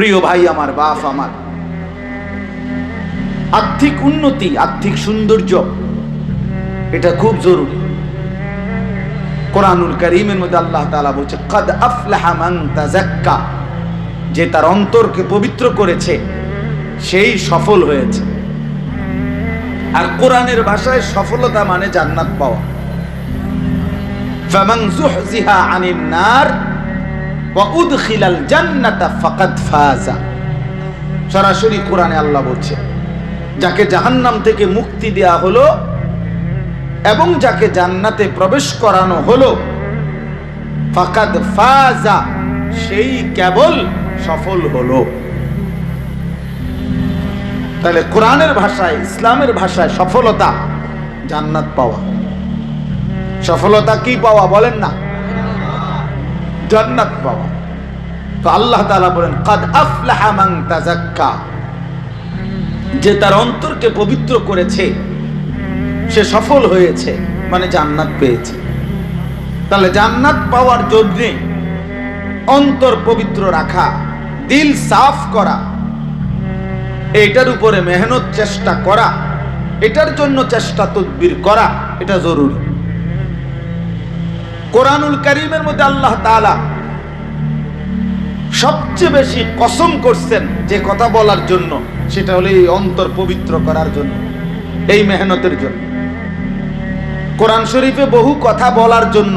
প্রিয় ভাই আমার, বাপ আমার। আর্থিক উন্নতি, আর্থিক সৌন্দর্য, এটা খুব জরুরি। কোরআনুল করিমের মধ্যে আল্লাহ তাআলা বলছে, কদ আফলাহা মান তাযাক্কা যে তার অন্তরকে পবিত্র করেছে, সেই সফল হয়েছে। আর কোরআনের ভাষায় সফলতা মানে জান্নাত পাওয়া। ফামান যুহজিহা আনিন নার জান্নাতা ফাজা। সরাসরি কোরআনে আল্লাহ বলছে, যাকে জাহান্নাম থেকে মুক্তি দেয়া হলো এবং যাকে জান্নাতে প্রবেশ করানো হলো, ফাকাদ ফাজা, সেই কেবল সফল হলো। তাহলে কোরআনের ভাষায়, ইসলামের ভাষায় সফলতা জান্নাত পাওয়া। সফলতা কি পাওয়া বলেন না? জান্নাত পাওয়া তো আল্লাহ তাআলা বলেন, কাদ আফলাহা তাযাক্কা। যে তার অন্তরকে পবিত্র করেছে, সে সফল হয়েছে মানে জান্নাত পেয়েছে। তাহলে জান্নাত পাওয়ার জন্যে অন্তর পবিত্র রাখা, দিল সাফ করা, এটার উপরে মেহনত চেষ্টা করা, এটার জন্য চেষ্টা তদবির করা, এটা জরুরি। কোরআনুল করিমের মধ্যে আল্লাহ তাআলা সবচেয়ে বেশি কসম করছেন যে কথা বলার জন্য, সেটা হলো এই অন্তর পবিত্র করার জন্য, এই মেহনতের জন্য। কোরআন শরীফে বহু কথা বলার জন্য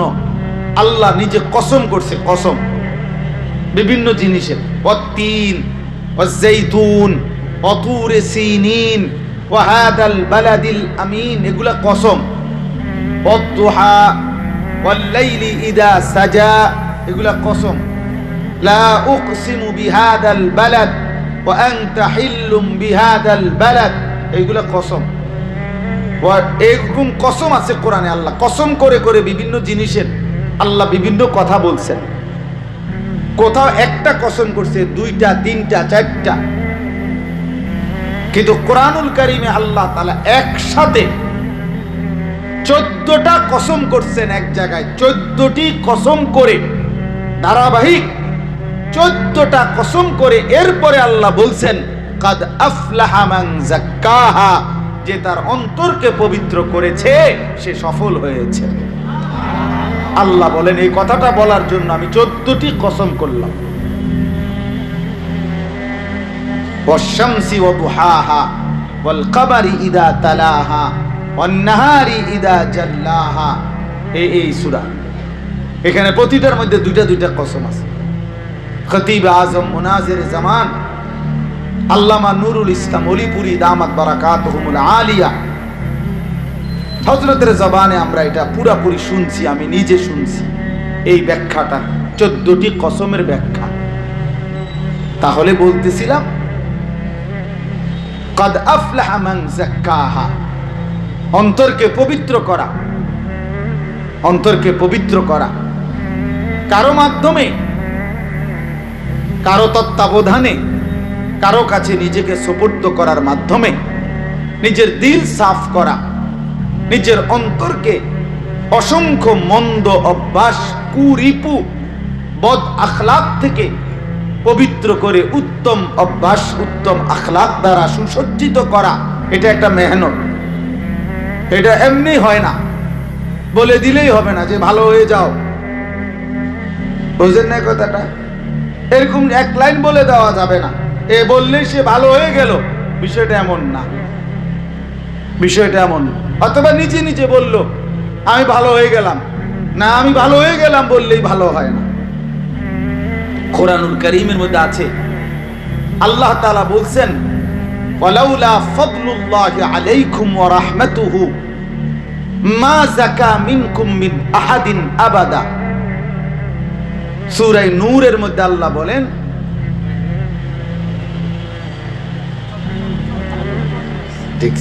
আল্লাহ নিজে কসম করছে, কসম। বিভিন্ন জিনিসের অতিন অজৈতুন অতুরে সিনিন, ওয়াহাদাল বালাদিল আমিন, এগুলা কসম। অদ্দুহা ওয়াল্লাইলি ইদা সাজা, এগুলা কসম। লা উকসিমু বিহাদাল বালাদ ওয়া আনতা হিল্লুম বিহাদাল বালাদ এইগুলা কসম। এরকম কসম আছে কোরআনে আল্লাহ। কসম করে করে বিভিন্ন জিনিসের আল্লাহ বিভিন্ন কথা বলছেন। কোথাও একটা কসম করছে, দুইটা, তিনটা, চারটা। কিন্তু কোরআনুল কারিমে আল্লাহ তালা একসাথে চোদ্দটা কসম করছেন এক জায়গায়, চোদ্দটি কসম করে, ধারাবাহিক চোদ্দটা কসম করে এরপরে আল্লাহ বলছেন, কাদ যে তার অন্তরকে পবিত্র করেছে, সে সফল হয়েছে। আল্লাহ বলেন, এই কথাটা বলার জন্য আমি চোদ্দটি কসম করলাম। ওয়াশামসি ওয়া দুহাহা বল কাবারি ইদা তালাহা। এখানে প্রতিটার মধ্যে দুইটা দুইটা কসম আছে। খতিব আজম মোনাজের জামান, আল্লামা নুরুল ইসলাম অলিপুরি দামাত বারাকাত আলিয়া। হজরতের জবানে আমরা এটা পুরাপুরি শুনছি, আমি নিজে শুনছি। এই ব্যাখ্যাটা, চোদ্দটি কসমের ব্যাখ্যা। তাহলে বলতেছিলাম, কদ আফলাহা মান জাক্কাহা। অন্তরকে পবিত্র করা। অন্তরকে পবিত্র করা। কারও মাধ্যমে, কারও তত্ত্বাবধানে, কারও কাছে নিজেকে সুপর্দ করার মাধ্যমে নিজের দিল সাফ করা, নিজের অন্তরকে অসংখ্য মন্দ অভ্যাস, কুরিপু, বদ আখলাক থেকে পবিত্র করে উত্তম অভ্যাস, উত্তম আখলাক দ্বারা সুসজ্জিত করা। এটা একটা মেহনত। এটা এমনি হয় না। বলে দিলেই হবে না যে ভালো হয়ে যাও। বুঝলেন না কথাটা? এরকম এক লাইন বলে দেওয়া যাবে না। এ বললেই সে ভালো হয়ে গেল। বিষয়টা এমন না। বিষয়টা এমন। অথবা নিজে নিজে বলল, আমি ভালো হয়ে গেলাম। না, আমি ভালো হয়ে গেলাম বললেই ভালো হয় না। কোরআনুল করিমের মধ্যে আছে। আল্লাহ তাআলা বলছেন ওয়ালাউলা মা যাকা মিনকুম মিন আহাদিন আবাদা। সূরা নূরের মধ্যে আল্লাহ বলেন ঠিক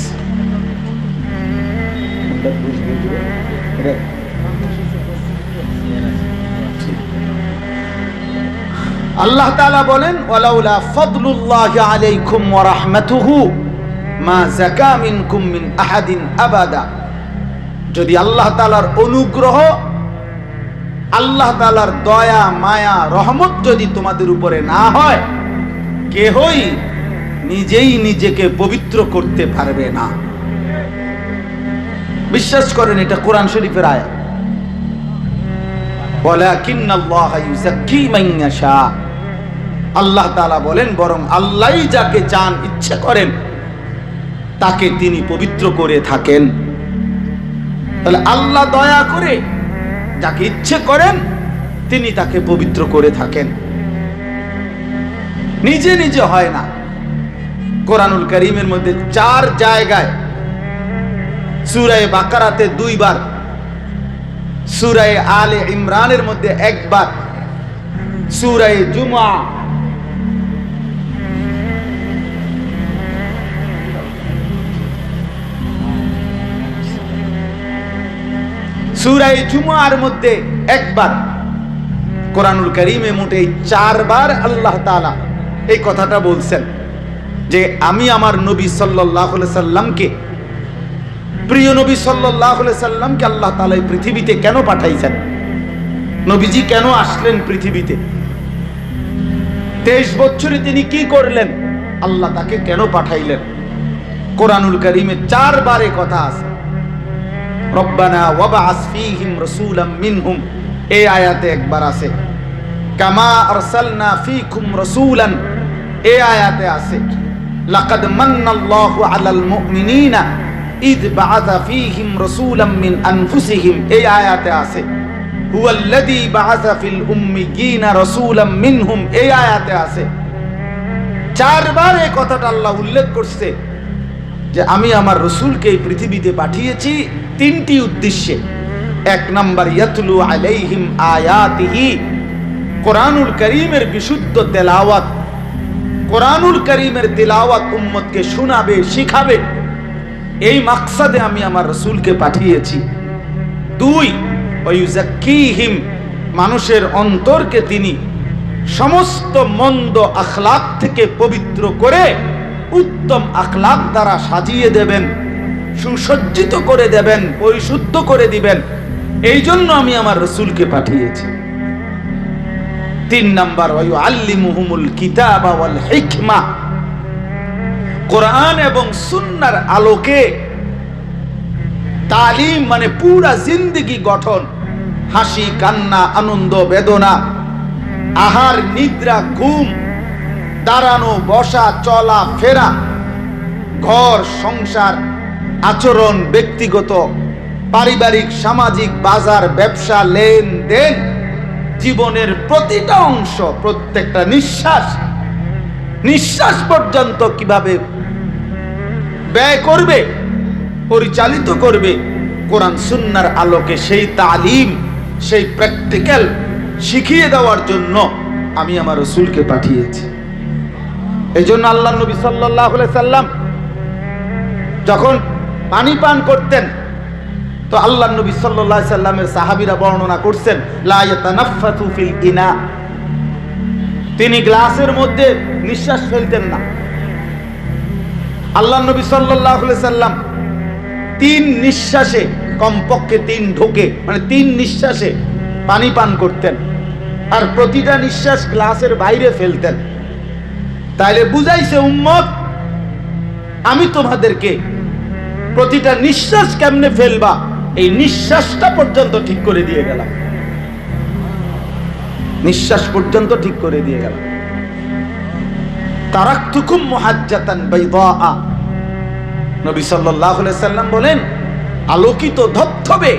আল্লাহ তালা বলেন মা আহাদিন আবাদা। যদি আল্লাহ তাআলার অনুগ্রহ, আল্লাহ তাআলার দয়া, মায়া, রহমত যদি তোমাদের উপরে না হয়, কেহই নিজেই নিজেকে পবিত্র করতে পারবে না। বিশ্বাস করেন, এটা কোরআন শরীফের আয়া আয়াত আল্লাহ তালা বলেন, বরং আল্লাহ যাকে চান, ইচ্ছে করেন, তাকে তিনি পবিত্র করে থাকেন। তাহলে আল্লাহ দয়া করে যাকে ইচ্ছে করেন, তিনি তাকে পবিত্র করে থাকেন। নিজে নিজে হয় না। কোরআনুল করিমের মধ্যে চার জায়গায় সুরায় বাকারাতে দুইবার, সুরায় আলে ইমরানের মধ্যে একবার, সুরায় জুমা সুরায় জুমার মধ্যে একবার কোরআনুল করিমে মোটে চারবার আল্লাহ তাআলা এই কথাটা বলছেন যে আমি আমার নবী সাল্লাহ সাল্লামকে, প্রিয় নবী সাল্লাহ সাল্লামকে আল্লাহ তালা এই পৃথিবীতে কেন পাঠাইছেন? নবীজি কেন আসলেন পৃথিবীতে? তেইশ বছরে তিনি কি করলেন? আল্লাহ তাকে কেন পাঠাইলেন? কোরআনুল করিমে চারবারে কথা আছে। রব্বানা ওয়াবাস ফীহিম রাসূলাম মিনহুম। এই আয়াতে একবার আছে। কামা আরসালনা ফীকুম রাসূলান। এই আয়াতে আছে, লাকাদ মান্নাল্লাহু আলাল মুমিনিনা ইদ বাআসা ফীহিম রাসূলাম মিন আনফুসিহিম। এই আয়াতে আছে, হুয়াল্লাযী বাআসা ফিল উম্মিয়িনা রাসূলাম মিনহুম। এই আয়াতে আছে, চারবার এই কথাটা আল্লাহ উল্লেখ করছে। যে আমি আমার রসুলকে এই পৃথিবীতে পাঠিয়েছি তিনটি উদ্দেশ্যে। এক নম্বর, ইয়াতলু আলাইহিম আয়াতিহি। কোরআনুল করিমের বিশুদ্ধ তেলাওয়াত। কোরআনুল করিমের তেলাওয়াত উম্মতকে শোনাবে, শিখাবে। এই মাকসাদে আমি আমার রসুলকে পাঠিয়েছি। দুই ওয়ুজাক্কিহিম মানুষের অন্তরকে তিনি সমস্ত মন্দ আখলাক থেকে পবিত্র করে উত্তম আখলাক দ্বারা সাজিয়ে দেবেন, সুসজ্জিত করে দেবেন, পরিশুদ্ধ করে দিবেন। এই জন্য আমি আমার রসুলকে পাঠিয়েছি। তিন নাম্বার আল্লিমুহুমুল কিতাব ওয়াল হিকমা। কোরআন এবং সুন্নার আলোকে তালিম মানে পুরা জিন্দগি গঠন। হাসি, কান্না, আনন্দ, বেদনা, আহার, নিদ্রা, ঘুম দাঁড়ানো, বসা, চলা, ফেরা, ঘর, সংসার, আচরণ, ব্যক্তিগত, পারিবারিক, সামাজিক, বাজার, ব্যবসা, লেনদেন, জীবনের প্রতিটা অংশ, প্রত্যেকটা নিঃশ্বাস নিঃশ্বাস পর্যন্ত কীভাবে ব্যয় করবে, পরিচালিত করবে, কোরআন সুন্নার আলোকে সেই তালিম, সেই প্র্যাকটিক্যাল শিখিয়ে দেওয়ার জন্য আমি আমার রসুলকে পাঠিয়েছি। এই জন্য আল্লাহ নবী সাল্লাহ সাল্লাম যখন পানি পান করতেন, তো আল্লাহ নবী সাল্লাহ সাল্লামের সাহাবিরা বর্ণনা করছেন ফিল ইনা। তিনি গ্লাসের মধ্যে নিঃশ্বাস ফেলতেন না। আল্লাহ নবী সাল্লাহ সাল্লাম তিন নিঃশ্বাসে, কমপক্ষে তিন ঢোকে মানে তিন নিঃশ্বাসে পানি পান করতেন। আর প্রতিটা নিঃশ্বাস গ্লাসের বাইরে ফেলতেন। তাইলে বুঝাইছে উম্মত, আমি তোমাদেরকে প্রতিটা নিঃশ্বাস কেমনে ফেলবা, এই নিঃশ্বাসটা পর্যন্ত ঠিক করে দিয়ে গেলাম। নিঃশ্বাস পর্যন্ত ঠিক করে দিয়ে গেলাম। তারাক্তুকুম মুহাজ্জাতান বাইদা নবী সাল্লাল্লাহু আলাইহি সাল্লাম বলেন, আলোকিত ধবধবে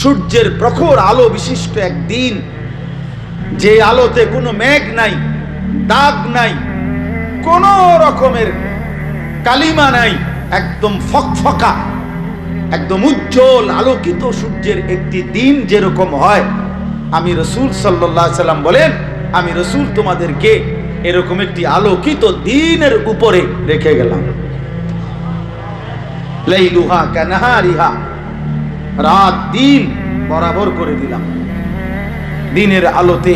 সূর্যের প্রখর আলো বিশিষ্ট একদিন, যে আলোতে কোনো মেঘ নাই দাগ নাই, কোন রকমের কালিমা নাই, একদম ফকফকা, একদম উজ্জ্বল আলোকিত সূর্যের একটি দিন যেরকম হয়। আমি রসুল সাল্লাম বলেন, আমি রসুল তোমাদেরকে এরকম একটি আলোকিত দিনের উপরে রেখে গেলাম। রাত দিন বরাবর করে দিলাম। দিনের আলোতে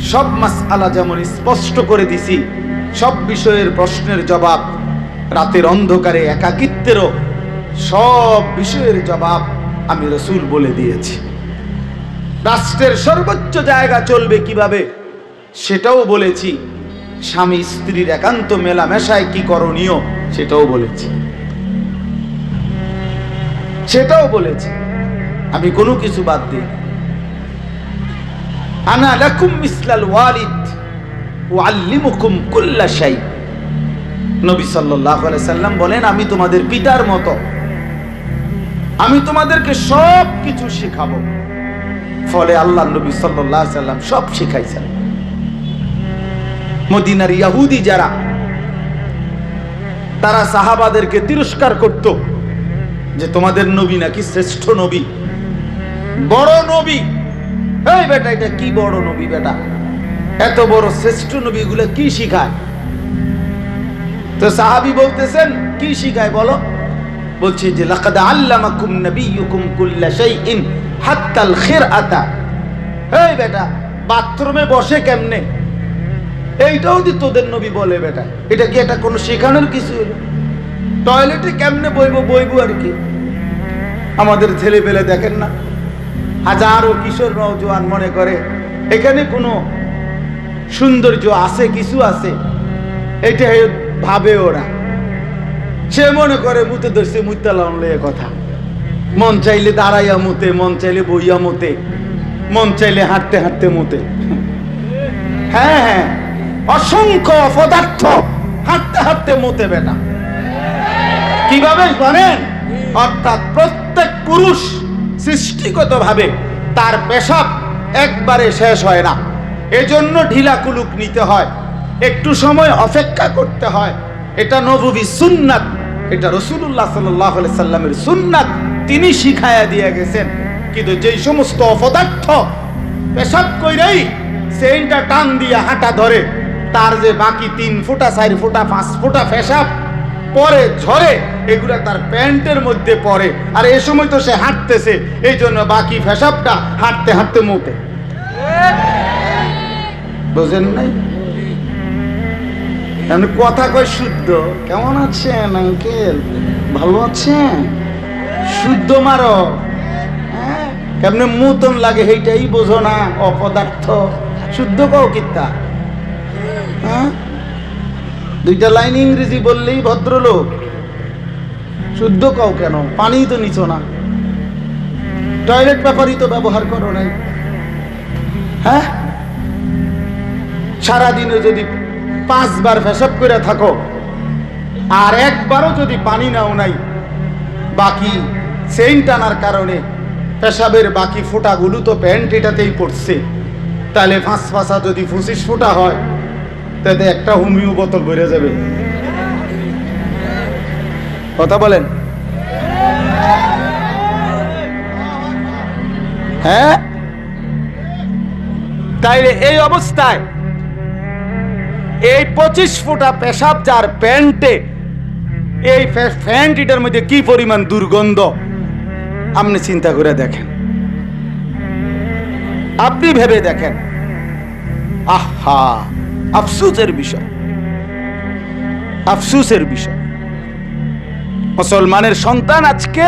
সব মাস আলা যেমন স্পষ্ট করে দিছি, সব বিষয়ের প্রশ্নের জবাব, রাতের অন্ধকারে একাকিত্বেরও সব বিষয়ের জবাব আমি রসুল বলে দিয়েছি। রাষ্ট্রের সর্বোচ্চ জায়গা চলবে কীভাবে, সেটাও বলেছি। স্বামী স্ত্রীর একান্ত মেলামেশায় কি করণীয়, সেটাও বলেছি। সেটাও বলেছি। আমি কোনো কিছু বাদ দিই। আনা লাকুম মিসলাল ওয়ালিদ ওয়াল্লিমুকুম কুল্লা শাই। নবী আলাইহি সাল্লাম বলেন, আমি তোমাদের পিতার মতো। আমি তোমাদেরকে সব কিছু শেখাবো। ফলে আল্লাহ নবী আলাইহি সাল্লাম সব শিখাইছেন। মদিনার ইয়াহুদি যারা, তারা সাহাবাদেরকে তিরস্কার করত যে তোমাদের নবী নাকি শ্রেষ্ঠ নবী, বড় নবী। এই বেটা, এটা কি বড় নবী বেটা? এত বড় শ্রেষ্ঠ নবী এগুলো কি শিখায়? তো সাহাবি বলতেছেন, কি শিখায় বলো? বলছে যে, লাকাদ আল্লামাকুম নবিয়ুকুম কুল্লা শাইইন হাত্তাল খিরআতা। এই বেটা, বাথরুমে বসে কেমনে? এইটাও দি তোদের নবী বলে বেটা, এটা কি এটা কোনো শেখানোর কিছু হলো? টয়লেটে কেমনে বইবো বইবো আর কি? আমাদের ছেলে পেলে দেখেন না। হাজারো কিশোর নৌজওয়ান মনে করে, এখানে কোনো সৌন্দর্য আছে, কিছু আছে? এটা ভাবে ওরা। সে মনে করে, মুতে ধরছে মুতালাম কথা। মন চাইলে দাঁড়াইয়া মুতে, মন চাইলে বইয়া মুতে, মন চাইলে হাঁটতে হাঁটতে মুতে। হ্যাঁ হ্যাঁ অসংখ্য পদার্থ হাঁটতে হাঁটতে মুতে বেটা কীভাবে জানেন? অর্থাৎ প্রত্যেক পুরুষ সৃষ্টিগত ভাবে তার পেশাব একবারে শেষ হয় না। এজন্য ঢিলা কুলুক নিতে হয়, একটু সময় অপেক্ষা করতে হয়। এটা নবী সুন্নাত, এটা রসুল্লাহ সাল্লাহ সাল্লামের সুন্নাত, তিনি শিখায়া দিয়ে গেছেন। কিন্তু যেই সমস্ত অপদার্থ পেশাব কইরাই সেইটা টান দিয়া হাঁটা ধরে, তার যে বাকি তিন ফুটা, চার ফুটা, পাঁচ ফুটা পেশাব পরে ঝরে, এগুলা তার প্যান্টের মধ্যে পড়ে। আর এ সময় তো সে হাঁটতেছে, এই জন্য বাকি ফেসাবটা হাঁটতে হাঁটতে মুতে বুঝেন নাই? কথা কয় শুদ্ধ। কেমন আছেন, আঙ্কেল? ভালো আছেন? শুদ্ধ মারো। হ্যাঁ? কেমনে মুতন লাগে সেইটাই বোঝো না, অপদার্থ। শুদ্ধ কও কিত্তা হ্যাঁ? দুইটা লাইন ইংরেজি বললেই ভদ্রলোক। শুদ্ধ কও কেন? পানি তো নিছ না। টয়লেট ব্যাপারই তো ব্যবহার করো নাই। হ্যাঁ? সারাদিনে যদি পাঁচবার ফেসব করে থাকো, আর একবারও যদি পানি নাও নাই, বাকি চেইন টানার কারণে পেশাবের বাকি ফোঁটাগুলো তো প্যান্ট এটাতেই পড়ছে। তাহলে ফাঁস ফাঁসা যদি পঁচিশ ফোঁটা হয় তাতে একটা হুমিও বোতল বেড়ে যাবে। কথা বলেন। হ্যাঁ? তাইলে এই অবস্থায় এই পঁচিশ ফুটা পেশাব যার প্যান্টে এই প্যান্ট এটার মধ্যে কি পরিমাণ দুর্গন্ধ? আপনি চিন্তা করে দেখেন। আপনি ভেবে দেখেন। আহা! আফসুসের বিষয়। আফসুসের বিষয়। মুসলমানের সন্তান আজকে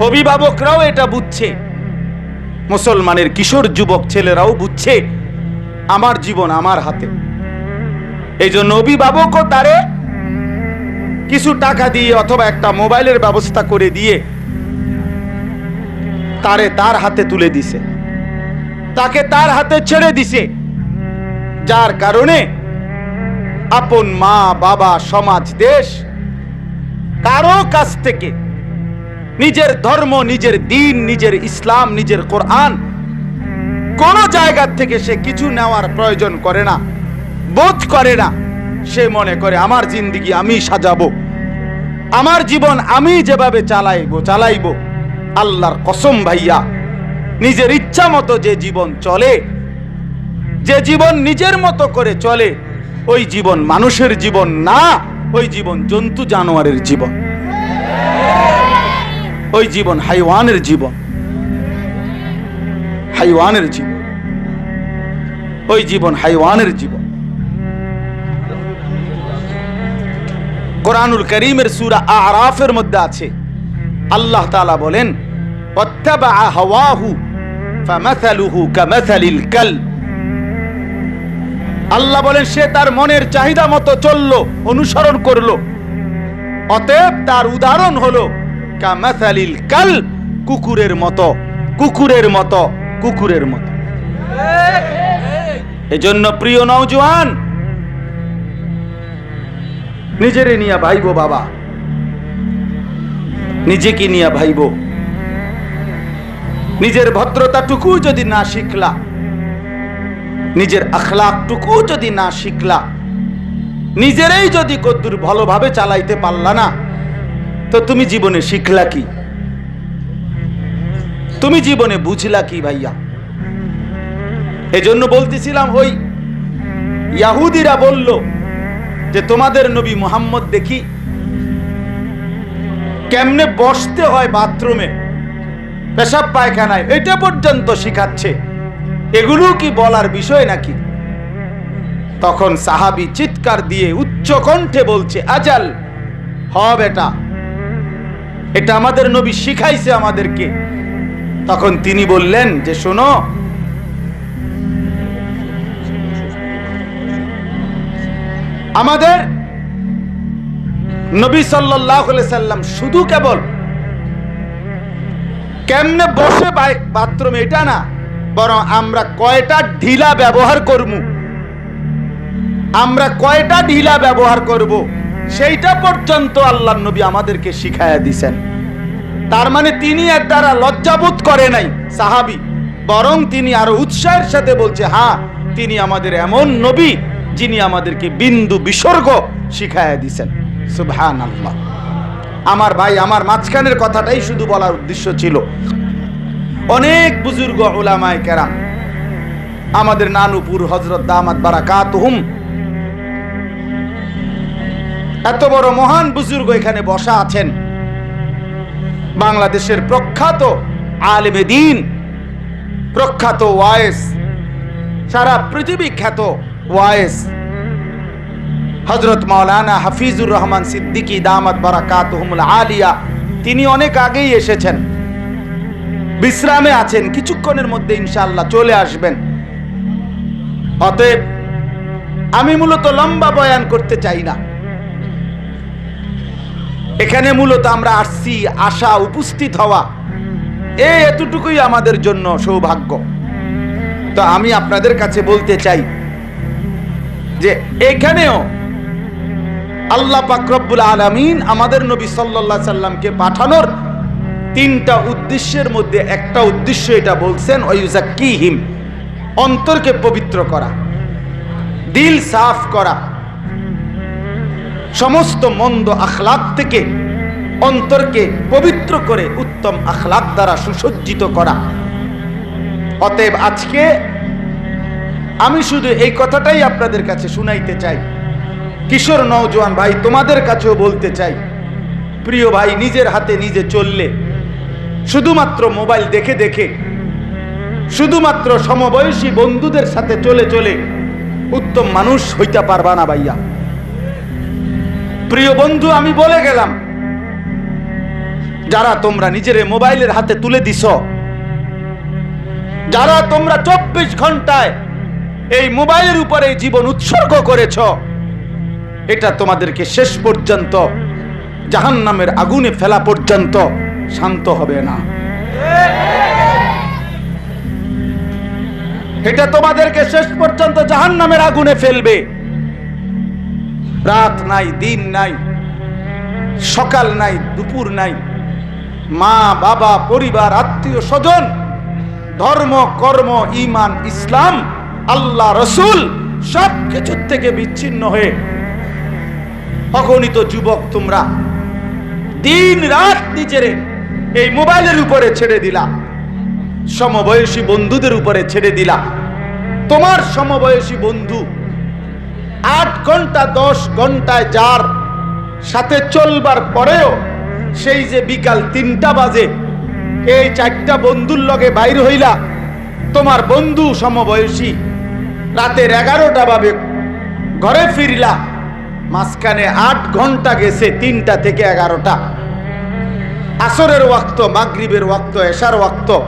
অভিভাবকরাও এটা বুঝছে। মুসলমানের কিশোর যুবক ছেলেরাও বুঝছে, আমার জীবন আমার হাতে। এই জন্য অভিভাবকও তারে কিছু টাকা দিয়ে অথবা একটা মোবাইলের ব্যবস্থা করে দিয়ে তারে তার হাতে তুলে দিছে। তাকে তার হাতে ছেড়ে দিছে। যার কারণে আপন মা, বাবা, সমাজ, দেশ কারও কাছ থেকে নিজের ধর্ম, নিজের দিন, নিজের ইসলাম, নিজের কোরআন কোন জায়গা থেকে সে কিছু নেওয়ার প্রয়োজন করে না, বোধ করে না। সে মনে করে, আমার জিন্দিগি আমি সাজাবো, আমার জীবন আমি যেভাবে চালাইবো চালাইবো। আল্লাহর কসম ভাইয়া, নিজের ইচ্ছা মতো যে জীবন চলে যে জীবন নিজের মতো করে চলে, ওই জীবন মানুষের জীবন না, ওই জীবন জন্তু জানোয়ারের জীবন। ওই জীবন হাইওয়ানের জীবন। হাইওয়ানের জীবন। ওই জীবন হাইওয়ানের জীবন। কোরআনুল করিমের সুরা আরাফের মধ্যে আছে। আল্লাহ তাআলা বলেন ওয়াত্তাবা হাওয়াহু ফামাসালুহু কামাসালিল কাল। আল্লাহ বলেন, সে তার মনের চাহিদা মতো চলল, অনুসরণ করল। অতএব তার উদাহরণ হলো, কামাসালিল কাল, কুকুরের মতো কুকুরের মতো কুকুরের মতো। এজন্য প্রিয় নওজোয়ান, নিজেরে নিয়ে ভাইবো বাবা। নিজেকে নিয়ে ভাইবো। নিজের ভদ্রতাটুকু যদি না শিখলা নিজের আখলাকটুকু যদি না শিখলা, নিজেরাই যদি কদ্দুর ভালোভাবে চালাইতে পারলা না, তো তুমি জীবনে শিখলা কি? তুমি জীবনে বুঝলা কি ভাইয়া? এজন্য বলতেছিলাম ওই ইয়াহুদিরা বলল যে তোমাদের নবী মোহাম্মদ দেখি কেমনে বসতে হয় বাথরুমে, পেশাব পায়খানায়, এটা পর্যন্ত শিখাচ্ছে। এগুলো কি বলার বিষয় নাকি? তখন সাহাবি চিৎকার দিয়ে উচ্চ কণ্ঠে বলছে, আজাল, হ বেটা, এটা আমাদের নবী শিখাইছে আমাদেরকে। তখন তিনি বললেন যে, শোনো, আমাদের নবী সাল্লাম শুধু কেবল কেমনে বসে বাথরুমে, এটা না বরং আমরা কয়টা ঢিলা ব্যবহার করব? আমরা কয়টা ঢিলা ব্যবহার করব? সেইটা পর্যন্ত আল্লাহ নবী আমাদেরকে শিখাইয়া দিছেন। তার মানে তিনি এর দ্বারা লজ্জাবোধ করে নাই সাহাবি, বরং তিনি আরও উৎসাহের সাথে বলছে হ্যাঁ তিনি আমাদের এমন নবী যিনি আমাদেরকে বিন্দু বিসর্গ শিখাইয়া দিছেন। সুবহান আল্লাহ আমার ভাই, আমার মাঝখানের কথাটাই শুধু বলার উদ্দেশ্য ছিল। অনেক বুজুর্গ ওলামায় কেরাম। আমাদের নানুপুর হজরত দামাত বারাকাত হুম এত বড় মহান বুজুর্গ এখানে বসা আছেন। বাংলাদেশের প্রখ্যাত আলেমে দিন, প্রখ্যাত ওয়াইস সারা পৃথিবী খ্যাত ওয়াইস হজরত মাওলানা হাফিজুর রহমান সিদ্দিকী দামাত বারাকাত আলিয়া, তিনি অনেক আগেই এসেছেন। বিশ্রামে আছেন, কিছুক্ষণের মধ্যে ইনশাল্লাহ চলে আসবেন। অতএব, আমি মূলত লম্বা বয়ান করতে চাই না। এখানে মূলত আমরা আসছি, আশা উপস্থিত হওয়া। এ এতটুকুই আমাদের জন্য সৌভাগ্য। তো আমি আপনাদের কাছে বলতে চাই যে, এখানেও আল্লাহ পাকরব্বুল আলমিন আমাদের নবী সাল্লা সাল্লামকে পাঠানোর তিনটা উদ্দেশ্যের মধ্যে একটা উদ্দেশ্য এটা বলছেন কি হিম অন্তরকে পবিত্র করা, দিল সাফ করা, সমস্ত মন্দ আখলাক থেকে অন্তরকে পবিত্র করে উত্তম আখলাক দ্বারা সুসজ্জিত করা। অতএব আজকে আমি শুধু এই কথাটাই আপনাদের কাছে শুনাইতে চাই। কিশোর, নওজোয়ান ভাই, তোমাদের কাছেও বলতে চাই। প্রিয় ভাই, নিজের হাতে নিজে চললে শুধুমাত্র মোবাইল দেখে দেখে, শুধুমাত্র সমবয়সী বন্ধুদের সাথে চলে চলে উত্তম মানুষ হইতে পারবা না ভাইয়া। প্রিয় বন্ধু, আমি বলে গেলাম, যারা তোমরা নিজের মোবাইলের হাতে তুলে দিস যারা তোমরা চব্বিশ ঘন্টায় এই মোবাইলের উপরে জীবন উৎসর্গ করেছ, এটা তোমাদেরকে শেষ পর্যন্ত জাহান নামের আগুনে ফেলা পর্যন্ত শান্ত হবে না। এটা তোমাদেরকে শেষ পর্যন্ত জাহান নামের আগুনে ফেলবে। রাত নাই, দিন নাই, সকাল নাই, দুপুর নাই। মা, বাবা, পরিবার, আত্মীয়, স্বজন, ধর্ম, কর্ম ইমান ইসলাম, আল্লাহ, রসুল সব কিছুর থেকে বিচ্ছিন্ন হয়ে অগণিত যুবক তোমরা দিন রাত নিজেরে এই মোবাইলের উপরে ছেড়ে দিলা। সমবয়সী বন্ধুদের উপরে ছেড়ে দিলা। তোমার সমবয়সী বন্ধু আট ঘণ্টা, দশ ঘন্টায় যার সাথে চলবার পরেও সেই যে বিকাল তিনটা বাজে, এই চারটা বন্ধুর লগে বাইর হইলা, তোমার বন্ধু সমবয়সী রাতের এগারোটা ভাবে ঘরে ফিরলা। মাঝখানে আট ঘণ্টা গেছে তিনটা থেকে এগারোটা। আসরের ওয়াক্ত, মাগরিবের ওয়াক্ত, এশার ওয়াক্ত,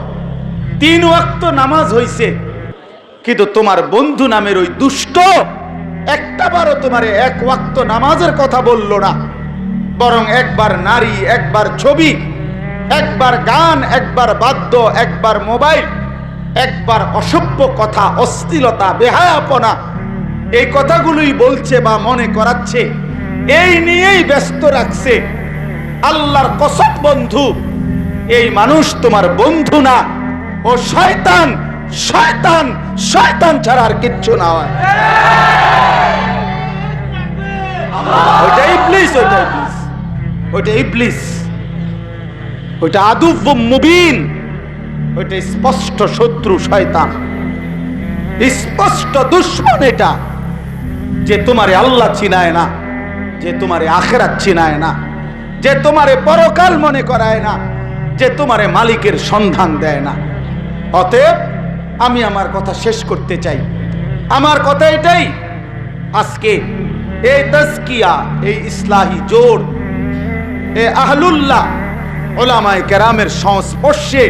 তিন ওয়াক্ত নামাজ হইছে। কিন্তু তোমার বন্ধু নামের ওই দুষ্ট একটা বারও তোমারে এক ওয়াক্ত নামাজের কথা বলল না। বরং একবার নারী, একবার ছবি, একবার গান, একবার বাদ্য, একবার মোবাইল, একবার অসভ্য কথা, অশ্লীলতা, বেহায়াপনা, এই কথাগুলোই বলছে বা মনে করাচ্ছে। এই নিয়েই ব্যস্ত রাখছে। আল্লাহর কসম বন্ধু, এই মানুষ তোমার বন্ধু না। ও শয়তান শয়তান শয়তান ছাড়া আর কিচ্ছু না। হয় আদুব মুবিন স্পষ্ট শত্রু শয়তান। স্পষ্ট যে তোমারে আল্লাহ চিনায় না, যে তোমারে আখেরাত চিনায় না। যে তোমারে পরকাল মনে করায় না, যে তোমারে মালিকের সন্ধান দেয় না। অতএব আমি আমার কথা শেষ করতে চাই। আমার কথা এটাই, আজকে এই তস্কিয়া এই ইসলাহি জোর, এ আহলুল্লাহ ওলামায় কেরামের সংস্পর্শে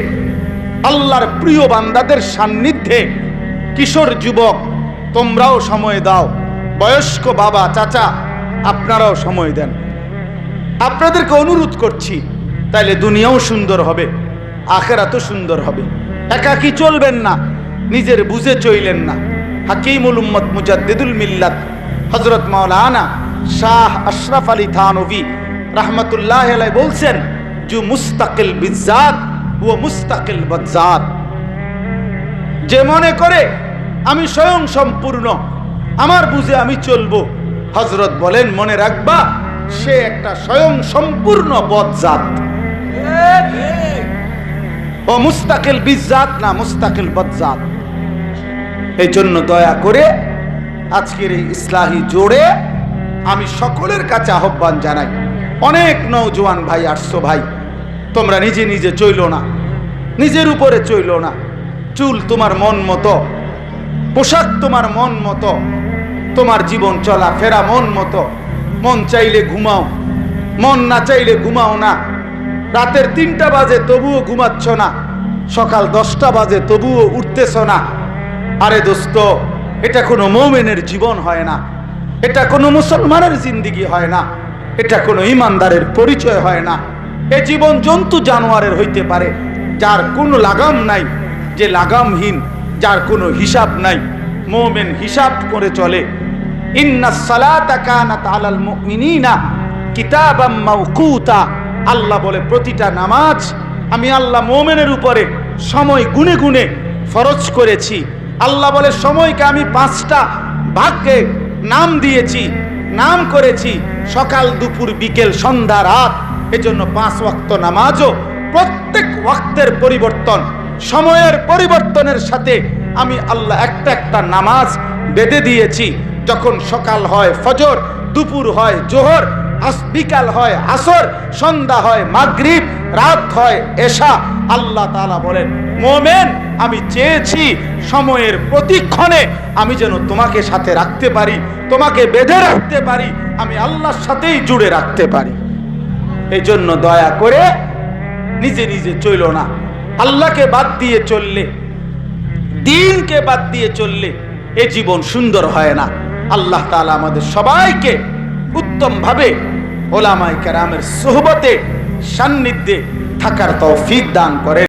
আল্লাহর প্রিয় বান্দাদের সান্নিধ্যে কিশোর যুবক, তোমরাও সময় দাও। বয়স্ক বাবা, চাচা, আপনারাও সময় দেন। আপনাদেরকে অনুরোধ করছি, তাইলে দুনিয়াও সুন্দর হবে, আখেরাতও সুন্দর হবে। একাকি চলবেন না, নিজের বুঝে চইলেন না। হাকিমুল উম্মত মুজাদ্দিদুল মিল্লাত হজরত মাওলানা শাহ আশরাফ আলী থানভি রহমতুল্লাহ আলাই বলছেন, জু মুস্তাকিল বিজাত ও মুস্তাকিল বজাত যে মনে করে, আমি স্বয়ং সম্পূর্ণ, আমার বুঝে আমি চলবো। হজরত বলেন, মনে রাখবা সে একটা স্বয়ং সম্পূর্ণ বদজাত। ও মুস্তাকিল বিজাত না মুস্তাকিল বদজাত। এই জন্য দয়া করে আজকের এই ইসলাহি জোড়ে আমি সকলের কাছে আহ্বান জানাই। অনেক নৌজওয়ান ভাই আসছো ভাই, তোমরা নিজে নিজে চইল না, নিজের উপরে চইল না। চুল তোমার মন মতো, পোশাক তোমার মন মতো, তোমার জীবন চলা ফেরা মন মতো। মন চাইলে ঘুমাও। মন না চাইলে ঘুমাও না। রাতের তিনটা বাজে তবুও ঘুমাচ্ছ না। সকাল দশটা বাজে তবুও উঠতেছ না। আরে দোস্ত, এটা কোনো মৌমেনের জীবন হয় না। এটা কোনো মুসলমানের জিন্দিগি হয় না। এটা কোনো ইমানদারের পরিচয় হয় না। এ জীবন জন্তু জানোয়ারের হইতে পারে, যার কোনো লাগাম নাই, যে লাগামহীন, যার কোনো হিসাব নাই। মোমেন হিসাব করে চলে। আল্লাহ বলে, প্রতিটা নামাজ আমি আল্লাহ মোমেনের উপরে সময় গুনে গুনে ফরজ করেছি। আল্লাহ বলে, সময়কে আমি পাঁচটা ভাগ্যে নাম দিয়েছি, নাম করেছি সকাল, দুপুর, বিকেল, সন্ধ্যা, রাত। এজন্য পাঁচ ওয়াক্ত নামাজও প্রত্যেক ওয়াক্তের পরিবর্তন, সময়ের পরিবর্তনের সাথে আমি আল্লাহ একটা একটা নামাজ বেঁধে দিয়েছি। যখন সকাল হয় ফজর, দুপুর হয় জোহর বিকাল হয় আসর, সন্ধ্যা হয় মাগরিব, রাত হয় এশা, আল্লাহ তাআলা বলেন, মোমেন, আমি চেয়েছি সময়ের প্রতিক্ষণে আমি যেন তোমাকে সাথে রাখতে পারি, তোমাকে বেঁধে রাখতে পারি, আমি আল্লাহর সাথেই জুড়ে রাখতে পারি। এই জন্য দয়া করে নিজে নিজে চইল না। আল্লাহকে বাদ দিয়ে চললে, দিনকে বাদ দিয়ে চললে এ জীবন সুন্দর হয় না। আল্লাহ তালা আমাদের সবাইকে উত্তমভাবে ওলামাই কেরামের সোহবতে সান্নিধ্যে থাকার তৌফিক দান করে